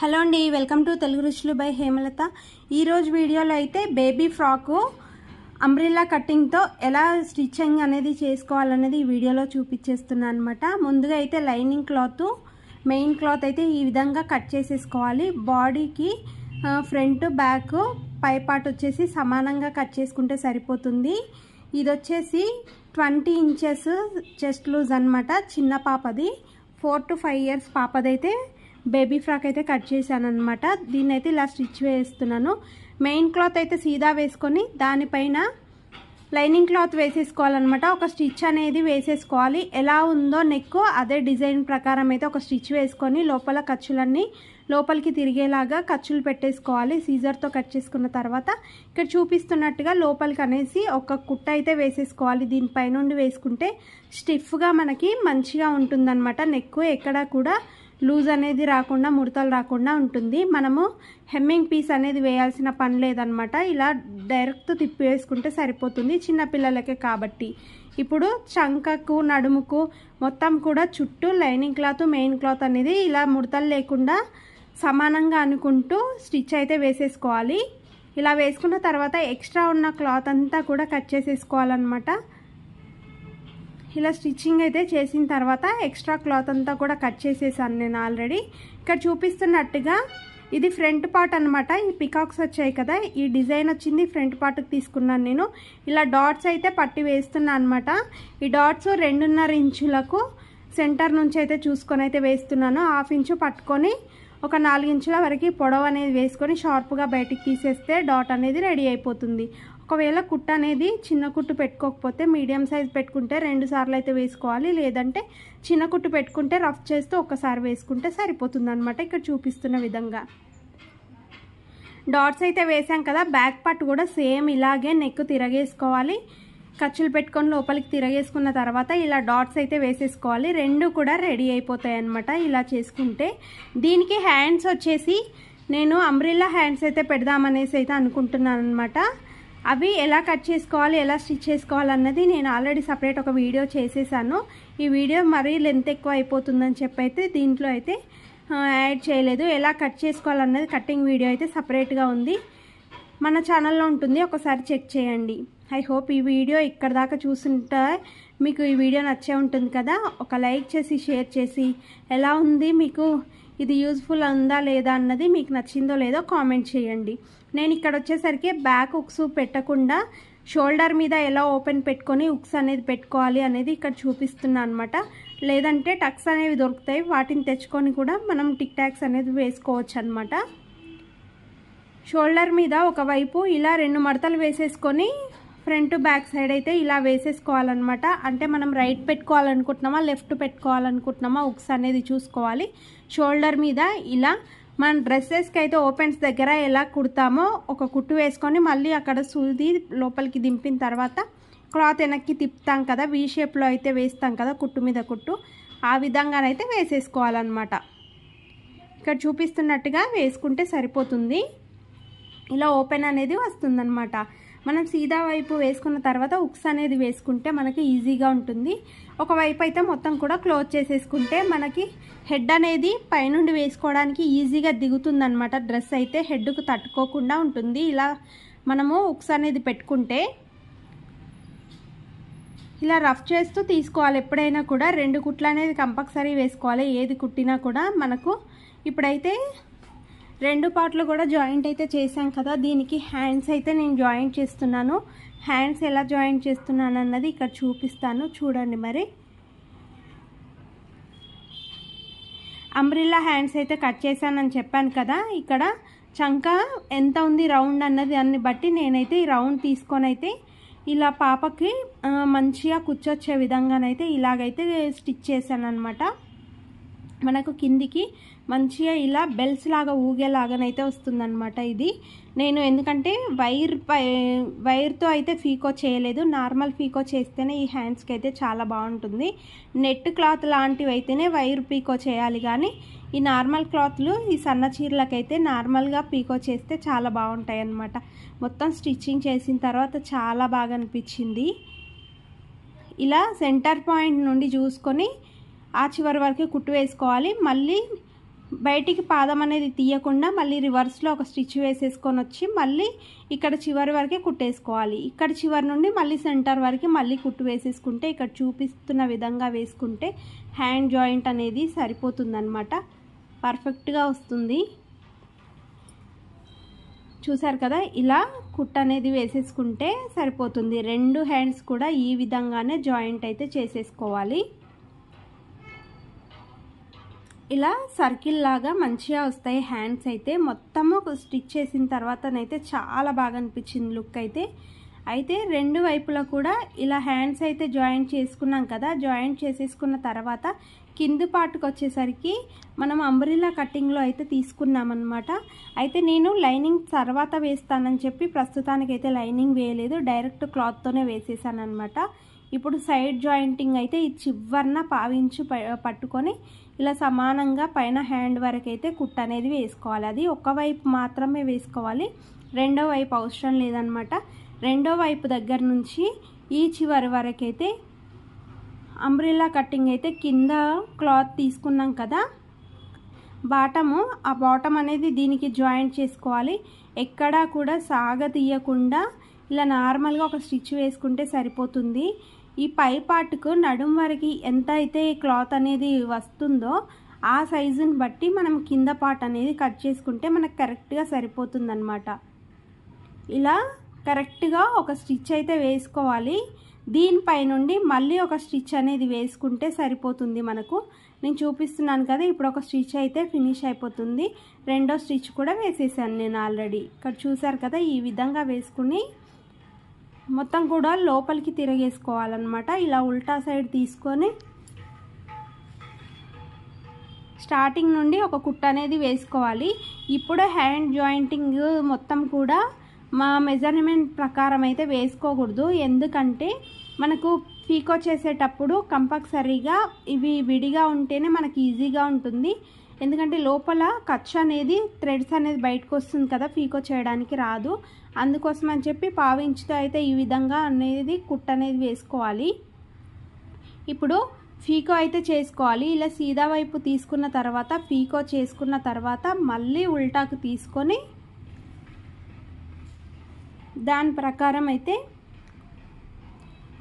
Hello అండి welcome to Telugu రుచులు by Hemalatha. ఈరోజు వీడియోలో అయితే బేబీ ఫ్రాకు అంబ్రిల్లా కటింగ్తో ఎలా స్టిచ్చింగ్ అనేది చేసుకోవాలనేది ఈ వీడియోలో చూపించేస్తున్నాను అనమాట ముందుగా అయితే లైనింగ్ క్లాత్ మెయిన్ క్లాత్ అయితే ఈ విధంగా కట్ చేసేసుకోవాలి. బాడీకి ఫ్రంట్ బ్యాక్ పై వచ్చేసి సమానంగా కట్ చేసుకుంటే సరిపోతుంది. ఇది వచ్చేసి ట్వంటీ ఇంచెస్ చెస్ట్ లూజ్ అనమాట చిన్న పాపది. ఫోర్ టు ఫైవ్ ఇయర్స్ పాపదైతే బేబీ ఫ్రాక్ అయితే కట్ చేశాను అనమాట దీన్ని అయితే ఇలా స్టిచ్ వేస్తున్నాను. మెయిన్ క్లాత్ అయితే సీదా వేసుకొని దానిపైన లైనింగ్ క్లాత్ వేసేసుకోవాలన్నమాట. ఒక స్టిచ్ అనేది వేసేసుకోవాలి. ఎలా ఉందో నెక్ అదే డిజైన్ ప్రకారం అయితే ఒక స్టిచ్ వేసుకొని లోపల ఖర్చులన్నీ లోపలికి తిరిగేలాగా ఖర్చులు పెట్టేసుకోవాలి. సీజర్తో కట్ చేసుకున్న తర్వాత ఇక్కడ చూపిస్తున్నట్టుగా లోపలికి అనేసి ఒక కుట్ట అయితే వేసేసుకోవాలి. దీనిపై నుండి వేసుకుంటే స్టిఫ్గా మనకి మంచిగా ఉంటుందన్నమాట. నెక్ ఎక్కడ కూడా లూజ్ అనేది రాకుండా ముడతలు రాకుండా ఉంటుంది. మనము హెమ్మింగ్ పీస్ అనేది వేయాల్సిన పని లేదనమాట. ఇలా డైరెక్ట్ తిప్పి వేసుకుంటే సరిపోతుంది. చిన్నపిల్లలకే కాబట్టి. ఇప్పుడు చంకకు నడుముకు మొత్తం కూడా చుట్టూ లైనింగ్ క్లాత్ మెయిన్ క్లాత్ అనేది ఇలా ముడతలు లేకుండా సమానంగా అనుకుంటూ స్టిచ్ అయితే వేసేసుకోవాలి. ఇలా వేసుకున్న తర్వాత ఎక్స్ట్రా ఉన్న క్లాత్ అంతా కూడా కట్ చేసేసుకోవాలన్నమాట. ఇలా స్టిచ్చింగ్ అయితే చేసిన తర్వాత ఎక్స్ట్రా క్లాత్ అంతా కూడా కట్ చేసేసాను నేను ఆల్రెడీ. ఇక్కడ చూపిస్తున్నట్టుగా ఇది ఫ్రంట్ పార్ట్ అనమాట ఈ పికాక్స్ వచ్చాయి కదా. ఈ డిజైన్ వచ్చింది ఫ్రంట్ పార్ట్కి తీసుకున్నాను నేను. ఇలా డాట్స్ అయితే పట్టి వేస్తున్నాను అనమాట ఈ డాట్స్ రెండున్నర ఇంచులకు సెంటర్ నుంచి అయితే చూసుకొని అయితే వేస్తున్నాను. హాఫ్ ఇంచు పట్టుకొని ఒక నాలుగు ఇంచుల వరకు పొడవు అనేది వేసుకొని షార్ప్గా బయటికి తీసేస్తే డాట్ అనేది రెడీ అయిపోతుంది. ఒకవేళ కుట్ట అనేది చిన్న కుట్టు పెట్టుకోకపోతే మీడియం సైజ్ పెట్టుకుంటే రెండు సార్లు అయితే వేసుకోవాలి. లేదంటే చిన్న కుట్టు పెట్టుకుంటే రఫ్ చేస్తూ ఒకసారి వేసుకుంటే సరిపోతుంది అనమాట ఇక్కడ చూపిస్తున్న విధంగా. డాట్స్ అయితే వేసాం కదా బ్యాక్ పార్ట్ కూడా సేమ్ ఇలాగే నెక్ తిరగేసుకోవాలి. ఖర్చులు పెట్టుకొని లోపలికి తిరగేసుకున్న తర్వాత ఇలా డాట్స్ అయితే వేసేసుకోవాలి. రెండు కూడా రెడీ అయిపోతాయి అనమాట ఇలా చేసుకుంటే. దీనికి హ్యాండ్స్ వచ్చేసి నేను అంబ్రిల్లా హ్యాండ్స్ అయితే పెడదామనేసి అయితే అనుకుంటున్నాను అనమాట అవి ఎలా కట్ చేసుకోవాలి ఎలా స్టిచ్ చేసుకోవాలి అన్నది నేను ఆల్రెడీ సపరేట్ ఒక వీడియో చేసేసాను. ఈ వీడియో మరీ లెంత్ ఎక్కువ అయిపోతుందని చెప్పి అయితే దీంట్లో అయితే యాడ్ చేయలేదు. ఎలా కట్ చేసుకోవాలన్నది కటింగ్ వీడియో అయితే సపరేట్గా ఉంది. మన ఛానల్లో ఉంటుంది ఒకసారి చెక్ చేయండి. ఐ హోప్ ఈ వీడియో ఇక్కడ దాకా చూస్తుంటే మీకు ఈ వీడియో నచ్చే ఉంటుంది కదా. ఒక లైక్ చేసి షేర్ చేసి ఎలా ఉంది మీకు ఇది యూజ్ఫుల్ ఉందా లేదా అన్నది మీకు నచ్చిందో లేదో కామెంట్ చేయండి. నేను ఇక్కడ వచ్చేసరికి బ్యాక్ ఉక్స్ పెట్టకుండా షోల్డర్ మీద ఎలా ఓపెన్ పెట్టుకొని ఉక్స్ అనేది పెట్టుకోవాలి అనేది ఇక్కడ చూపిస్తున్నా అనమాట లేదంటే టక్స్ అనేవి దొరుకుతాయి. వాటిని తెచ్చుకొని కూడా మనం టిక్ టాక్స్ అనేది వేసుకోవచ్చు అనమాట షోల్డర్ మీద ఒకవైపు ఇలా రెండు మడతలు వేసేసుకొని ఫ్రంట్ బ్యాక్ సైడ్ అయితే ఇలా వేసేసుకోవాలన్నమాట. అంటే మనం రైట్ పెట్టుకోవాలనుకుంటున్నామా లెఫ్ట్ పెట్టుకోవాలనుకుంటున్నామా ఉక్స్ అనేది చూసుకోవాలి. షోల్డర్ మీద ఇలా మన డ్రెస్సెస్కి అయితే ఓపెన్స్ దగ్గర ఎలా కుడతామో ఒక కుట్టు వేసుకొని మళ్ళీ అక్కడ సూది లోపలికి దింపిన తర్వాత క్లాత్ వెనక్కి తిప్పుతాం కదా వీ షేప్లో అయితే వేస్తాం కదా కుట్టు మీద కుట్టు ఆ విధంగానైతే వేసేసుకోవాలన్నమాట. ఇక్కడ చూపిస్తున్నట్టుగా వేసుకుంటే సరిపోతుంది. ఇలా ఓపెన్ అనేది వస్తుందన్నమాట. మనం సీదా వైపు వేసుకున్న తర్వాత ఉక్స్ అనేది వేసుకుంటే మనకి ఈజీగా ఉంటుంది. ఒకవైపు అయితే మొత్తం కూడా క్లోజ్ చేసేసుకుంటే మనకి హెడ్ అనేది పైనుండి వేసుకోవడానికి ఈజీగా దిగుతుందనమాట డ్రెస్ అయితే హెడ్కు తట్టుకోకుండా ఉంటుంది. ఇలా మనము ఉక్స్ అనేది పెట్టుకుంటే ఇలా రఫ్ చేస్తూ తీసుకోవాలి. ఎప్పుడైనా కూడా రెండు కుట్లు అనేది కంపల్సరీ వేసుకోవాలి. ఏది కుట్టినా కూడా మనకు ఇప్పుడైతే రెండు పార్ట్లు కూడా జాయింట్ అయితే చేశాం కదా. దీనికి హ్యాండ్స్ అయితే నేను జాయింట్ చేస్తున్నాను. హ్యాండ్స్ ఎలా జాయింట్ చేస్తున్నాను అన్నది ఇక్కడ చూపిస్తాను. చూడండి మరి. అంబ్రిల్లా హ్యాండ్స్ అయితే కట్ చేశానని చెప్పాను కదా. ఇక్కడ చంక ఎంత ఉంది రౌండ్ అన్నది దాన్ని బట్టి నేనైతే ఈ రౌండ్ తీసుకొని అయితే ఇలా పాపకి మంచిగా కూర్చొచ్చే విధంగానైతే ఇలాగైతే స్టిచ్ చేశాను అనమాట మనకు కిందికి మంచిగా ఇలా బెల్స్ లాగా ఊగేలాగానైతే వస్తుందన్నమాట ఇది. నేను ఎందుకంటే వైర్ వైర్తో అయితే ఫీకో చేయలేదు. నార్మల్ ఫీకో చేస్తేనే ఈ హ్యాండ్స్కి అయితే చాలా బాగుంటుంది. నెట్ క్లాత్ లాంటివి అయితేనే వైర్ పీకో చేయాలి కానీ ఈ నార్మల్ క్లాత్లు ఈ సన్న చీరలకైతే నార్మల్గా పీకో చేస్తే చాలా బాగుంటాయి అన్నమాట మొత్తం స్టిచ్చింగ్ చేసిన తర్వాత చాలా బాగా అనిపించింది. ఇలా సెంటర్ పాయింట్ నుండి చూసుకొని ఆ చివరి వరకు కుట్టు వేసుకోవాలి. మళ్ళీ బయటికి పాదం అనేది తీయకుండా మళ్ళీ రివర్స్లో ఒక స్టిచ్ వేసేసుకొని వచ్చి మళ్ళీ ఇక్కడ చివరి వరకే కుట్టేసుకోవాలి. ఇక్కడ చివరి నుండి మళ్ళీ సెంటర్ వరకు మళ్ళీ కుట్టు వేసేసుకుంటే ఇక్కడ చూపిస్తున్న విధంగా వేసుకుంటే హ్యాండ్ జాయింట్ అనేది సరిపోతుందనమాట పర్ఫెక్ట్గా వస్తుంది. చూసారు కదా ఇలా కుట్ అనేది వేసేసుకుంటే సరిపోతుంది. రెండు హ్యాండ్స్ కూడా ఈ విధంగానే జాయింట్ అయితే చేసేసుకోవాలి. ఇలా సర్కిల్ లాగా మంచిగా వస్తాయి హ్యాండ్స్ అయితే. మొత్తము స్టిచ్ చేసిన తర్వాతనైతే చాలా బాగా అనిపించింది లుక్ అయితే. అయితే రెండు వైపులా కూడా ఇలా హ్యాండ్స్ అయితే జాయింట్ చేసుకున్నాం కదా. జాయింట్ చేసేసుకున్న తర్వాత కింది పార్ట్కి వచ్చేసరికి మనం అంబ్రిలా కటింగ్లో అయితే తీసుకున్నామన్నమాట. అయితే నేను లైనింగ్ తర్వాత వేస్తానని చెప్పి ప్రస్తుతానికి అయితే లైనింగ్ వేయలేదు. డైరెక్ట్ క్లాత్తోనే వేసేసాను అనమాట ఇప్పుడు సైడ్ జాయింటింగ్ అయితే ఈ చివరిన పావించు పట్టుకొని ఇలా సమానంగా పైన హ్యాండ్ వరకు అయితే కుట్ అనేది వేసుకోవాలి. అది ఒక వైపు మాత్రమే వేసుకోవాలి. రెండో వైపు అవసరం లేదనమాట రెండో వైపు దగ్గర నుంచి ఈ చివరి వరకైతే అంబ్రిల్లా కటింగ్ అయితే కింద క్లాత్ తీసుకున్నాం కదా. బాటము ఆ బాటమ్ అనేది దీనికి జాయింట్ చేసుకోవాలి. ఎక్కడా కూడా సాగ తీయకుండా ఇలా నార్మల్గా ఒక స్టిచ్ వేసుకుంటే సరిపోతుంది. ఈ పై పార్ట్కు నడుం వరకు ఎంత అయితే క్లాత్ అనేది వస్తుందో ఆ సైజుని బట్టి మనం కింద పార్ట్ అనేది కట్ చేసుకుంటే మనకు కరెక్ట్గా సరిపోతుందన్నమాట. ఇలా కరెక్ట్గా ఒక స్టిచ్ అయితే వేసుకోవాలి. దీనిపై నుండి మళ్ళీ ఒక స్టిచ్ అనేది వేసుకుంటే సరిపోతుంది మనకు. నేను చూపిస్తున్నాను కదా ఇప్పుడు ఒక స్టిచ్ అయితే ఫినిష్ అయిపోతుంది. రెండో స్టిచ్ కూడా వేసేసాను నేను ఆల్రెడీ. ఇక్కడ చూసారు కదా ఈ విధంగా వేసుకుని మొత్తం కూడా లోపలికి తిరగేసుకోవాలన్నమాట. ఇలా ఉల్టా సైడ్ తీసుకొని స్టార్టింగ్ నుండి ఒక కుట్ట అనేది వేసుకోవాలి. ఇప్పుడు హ్యాండ్ జాయింటింగ్ మొత్తం కూడా మా మెజర్మెంట్ ప్రకారం అయితే వేసుకోకూడదు. ఎందుకంటే మనకు పీకో చేసేటప్పుడు కంపల్సరీగా ఇవి విడిగా ఉంటేనే మనకి ఈజీగా ఉంటుంది. ఎందుకంటే లోపల కచ్చ అనేది థ్రెడ్స్ అనేది బయటకు వస్తుంది కదా పీకో చేయడానికి రాదు. అందుకోసం అని చెప్పి పావించుతో అయితే ఈ విధంగా అనేది కుట్ అనేది వేసుకోవాలి. ఇప్పుడు ఫీకో అయితే చేసుకోవాలి. ఇలా సీదా వైపు తీసుకున్న తర్వాత ఫీకో చేసుకున్న తర్వాత మళ్ళీ ఉల్టాకు తీసుకొని దాని ప్రకారం అయితే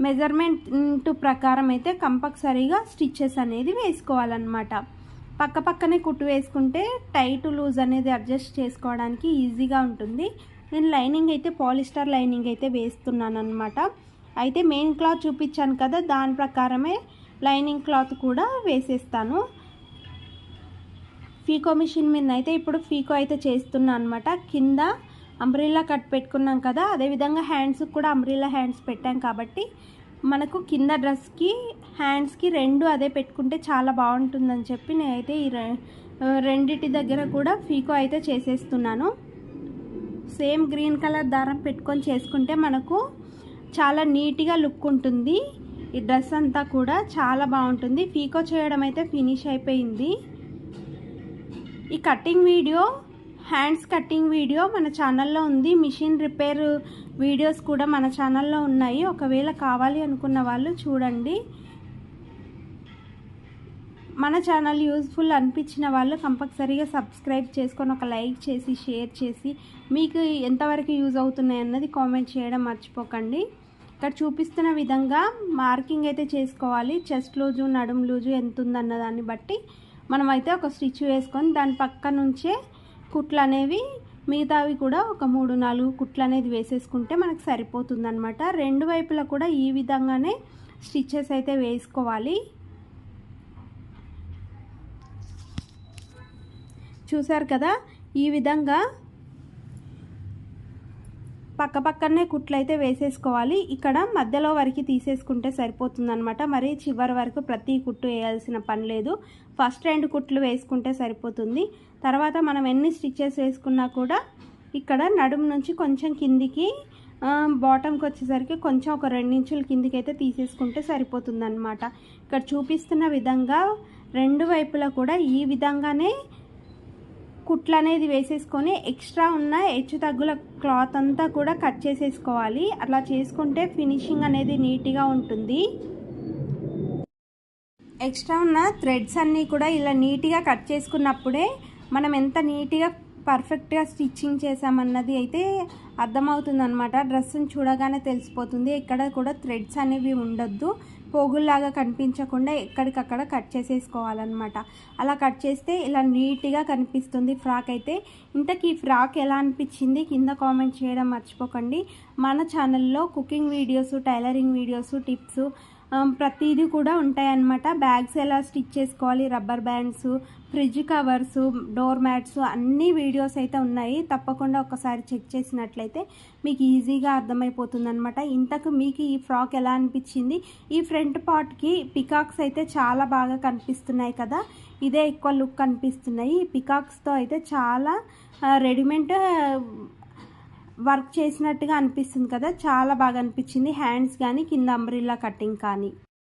మెజర్మెంట్ ప్రకారం అయితే కంపల్సరీగా స్టిచ్చెస్ అనేది వేసుకోవాలన్నమాట. పక్క పక్కనే కుట్టు వేసుకుంటే టైట్ లూజ్ అనేది అడ్జస్ట్ చేసుకోవడానికి ఈజీగా ఉంటుంది. నేను లైనింగ్ అయితే పాలిస్టర్ లైనింగ్ అయితే వేస్తున్నాను అనమాట అయితే మెయిన్ క్లాత్ చూపించాను కదా దాని ప్రకారమే లైనింగ్ క్లాత్ కూడా వేసేస్తాను. ఫీకో మిషన్ మీద అయితే ఇప్పుడు ఫీకో అయితే చేస్తున్నాను అనమాట కింద అంబ్రిల్లా కట్ పెట్టుకున్నాం కదా అదేవిధంగా హ్యాండ్స్కి కూడా అంబ్రిల్లా హ్యాండ్స్ పెట్టాం కాబట్టి మనకు కింద డ్రెస్కి హ్యాండ్స్కి రెండు అదే పెట్టుకుంటే చాలా బాగుంటుందని చెప్పి నేనైతే ఈ రెండిటి దగ్గర కూడా ఫీకో అయితే చేసేస్తున్నాను. సేమ్ గ్రీన్ కలర్ దారం పెట్టుకొని చేసుకుంటే మనకు చాలా నీట్గా లుక్ ఉంటుంది. ఈ డ్రెస్ అంతా కూడా చాలా బాగుంటుంది. ఫీకో చేయడం అయితే ఫినిష్ అయిపోయింది. ఈ cutting video hands cutting video మన ఛానల్లో ఉంది. మిషన్ రిపేర్ వీడియోస్ కూడా మన ఛానల్లో ఉన్నాయి. ఒకవేళ కావాలి అనుకున్న వాళ్ళు చూడండి. మన ఛానల్ యూజ్ఫుల్ అనిపించిన వాళ్ళు కంపల్సరీగా సబ్స్క్రైబ్ చేసుకొని ఒక లైక్ చేసి షేర్ చేసి మీకు ఎంతవరకు యూజ్ అవుతున్నాయి అన్నది కామెంట్ చేయడం మర్చిపోకండి. ఇక్కడ చూపిస్తున్న విధంగా మార్కింగ్ అయితే చేసుకోవాలి. చెస్ట్ లూజు నడుము లూజు ఎంత ఉందన్న దాన్ని బట్టి మనమైతే ఒక స్టిచ్ వేసుకొని దాని పక్క నుంచే కుట్లు అనేవి మిగతావి కూడా ఒక మూడు నాలుగు కుట్లు అనేది వేసేసుకుంటే మనకు సరిపోతుందన్నమాట. రెండు వైపులా కూడా ఈ విధంగానే స్టిచ్చెస్ అయితే వేసుకోవాలి. చూసారు కదా? ఈ విధంగా పక్క పక్కనే కుట్లు అయితే వేసేసుకోవాలి. ఇక్కడ మధ్యలో వరకు తీసేసుకుంటే సరిపోతుందనమాట మరి చివరి వరకు ప్రతి కుట్టు వేయాల్సిన పని లేదు. ఫస్ట్ రెండు కుట్లు వేసుకుంటే సరిపోతుంది. తర్వాత మనం ఎన్ని స్టిచ్చెస్ వేసుకున్నా కూడా ఇక్కడ నడుము నుంచి కొంచెం కిందికి బాటంకి వచ్చేసరికి కొంచెం ఒక రెండించుల కిందికి అయితే తీసేసుకుంటే సరిపోతుందన్నమాట. ఇక్కడ చూపిస్తున్న విధంగా రెండు వైపులా కూడా ఈ విధంగానే కుట్లు అనేది వేసేసుకొని ఎక్స్ట్రా ఉన్న హెచ్చు తగ్గుల క్లాత్ అంతా కూడా కట్ చేసేసుకోవాలి. అట్లా చేసుకుంటే ఫినిషింగ్ అనేది నీట్గా ఉంటుంది. ఎక్స్ట్రా ఉన్న థ్రెడ్స్ అన్నీ కూడా ఇలా నీట్గా కట్ చేసుకున్నప్పుడే మనం ఎంత నీట్గా పర్ఫెక్ట్గా స్టిచ్చింగ్ చేసామన్నది అయితే అర్థమవుతుంది అనమాట డ్రెస్ని చూడగానే తెలిసిపోతుంది. ఎక్కడ కూడా థ్రెడ్స్ అనేవి ఉండొద్దు. పోగుల్లాగా కనిపించకుండా ఎక్కడికక్కడ కట్ చేసేసుకోవాలన్నమాట. అలా కట్ చేస్తే ఇలా నీట్గా కనిపిస్తుంది ఫ్రాక్ అయితే. ఇంతకీ ఫ్రాక్ ఎలా అనిపించింది? కింద కామెంట్ చేయడం మర్చిపోకండి. మన ఛానల్లో cooking videos tailoring videos tips ప్రతిదీ కూడా ఉంటాయన్నమాట. బ్యాగ్స్ ఎలా స్టిచ్ చేసుకోవాలి rubber bands fridge covers door mats అన్ని వీడియోస్ అయితే ఉన్నాయి. తప్పకుండా ఒకసారి చెక్ చేసినట్లయితే మీకు ఈజీగా అర్థమైపోతుందనమాట ఇంతకు మీకు ఈ ఫ్రాక్ ఎలా అనిపించింది? ఈ ఫ్రంట్ పార్ట్కి పికాక్స్ అయితే చాలా బాగా కనిపిస్తున్నాయి కదా. ఇదే ఎక్కువ లుక్ కనిపిస్తున్నాయి. ఈ పికాక్స్తో అయితే చాలా రెడీమేడ్ వర్క్ చేసినట్టుగా అనిపిస్తుంది కదా. చాలా బాగా అనిపించింది. హ్యాండ్స్ కానీ కింద అంబ్రిల్లా కటింగ్ కానీ.